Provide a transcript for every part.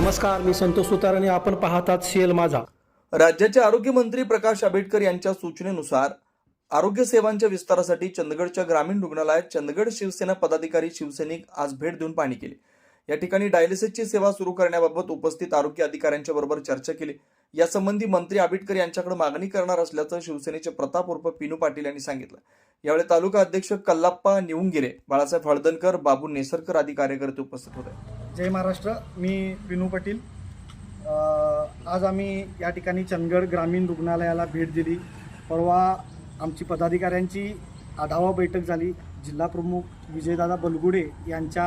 नमस्कार मी संतोष सुतार आणि आपण पाहतात शेल माझा. राज्याचे आरोग्यमंत्री प्रकाश आंबेडकर यांच्या सूचनेनुसार आरोग्य सेवांच्या विस्तारासाठी चंदगडच्या ग्रामीण रुग्णालयात चंदगड शिवसेना पदाधिकारी शिवसैनिक आज भेट देऊन पाहणी केली. या ठिकाणी डायलिसिसची सेवा सुरू करण्याबाबत उपस्थित आरोग्य अधिकाऱ्यांच्या बरोबर चर्चा केली. यासंबंधी मंत्री आंबेडकर यांच्याकडे मागणी करणार असल्याचं शिवसेनेचे प्रताप उर्फ पिनू पाटील यांनी सांगितलं. यावेळी तालुका अध्यक्ष कल्लाप्पा निवंगिरे बाळासाहेब हळदणकर बाबू नेसरकर आदी कार्यकर्ते उपस्थित होते. जय महाराष्ट्र मी विनू पाटील. आज आम्ही या ठिकाणी चंदगड ग्रामीण रुग्णालयाला भेट दिली. परवा आमची पदाधिकाऱ्यांची आढावा बैठक झाली. जिल्हा प्रमुख विजयदादा बलगुडे यांच्या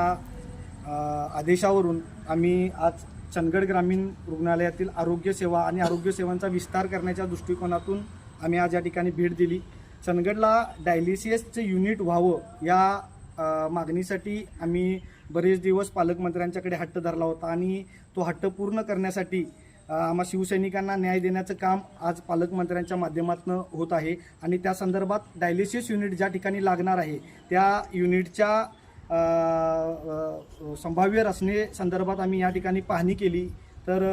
आदेशावरून आम्ही आज चंदगड ग्रामीण रुग्णालयातील आरोग्यसेवा आणि आरोग्यसेवांचा विस्तार करण्याच्या दृष्टिकोनातून आम्ही आज या ठिकाणी भेट दिली. चंदगडला डायलिसिसचं युनिट व्हावं या मागणीसाठी आम्ही बरेच दिवस पालकमंत्र्यांच्याकडे हट्ट धरला होता आणि तो हट्ट पूर्ण करण्यासाठी आम्हा शिवसैनिकांना न्याय देण्याचं काम आज पालकमंत्र्यांच्या माध्यमातून होत आहे आणि त्या संदर्भात डायलिसिस युनिट ज्या ठिकाणी लागणार आहे त्या युनिटच्या संभाव्य रचने संदर्भात आम्ही या ठिकाणी पाहणी केली. तर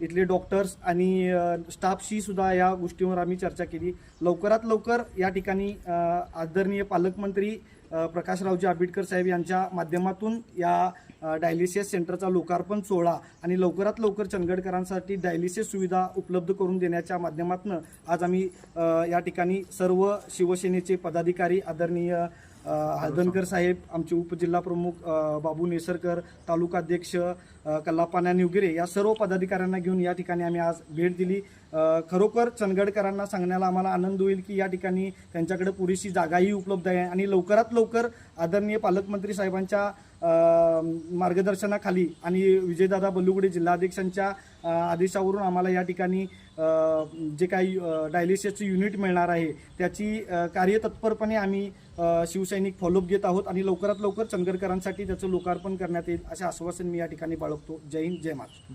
इथले डॉक्टर्स आणि स्टाफशी सुद्धा या गोष्टीवर आम्ही चर्चा केली. लवकरात लवकर या ठिकाणी आदरणीय पालकमंत्री प्रकाशरावजी आंबेडकर साहेब यांच्या माध्यमातून या डायलिसिस सेंटरचा लोकार्पण सोहळा आणि लवकरात लवकर चंदगडकरांसाठी डायलिसिस सुविधा उपलब्ध करून देण्याच्या माध्यमातून आज आम्ही या ठिकाणी सर्व शिवसेनेचे पदाधिकारी आदरणीय अ, साहेब आमचे उपजिल्हा प्रमुख बाबू नेसरकर तालुकाध्यक्ष अध्यक्ष निवगिरे या सर्व पदाधिकाऱ्यांना घेऊन या ठिकाणी आम्ही आज भेट दिली. खरोखर चंदगडकरांना सांगण्याला आम्हाला आनंद होईल की या ठिकाणी त्यांच्याकडे पुरेशी जागाही उपलब्ध आहे आणि लवकरात लवकर आदरणीय पालकमंत्री साहेबांच्या मार्गदर्शनाखाली आणि विजयदादा बल्लुगुडे जिल्हाध्यक्षांच्या आदेशावरून आम्हाला या ठिकाणी जे काही डायलिसिसचं युनिट मिळणार आहे त्याची कार्यतत्परपणे आम्ही शिवसैनिक फॉलोअप घेत आहोत आणि लवकरात लवकर चंदगडकरांसाठी त्याचं लोकार्पण करण्यात येईल असे आश्वासन मी या ठिकाणी बाळगतो. जय हिंद जय महाराष्ट्र.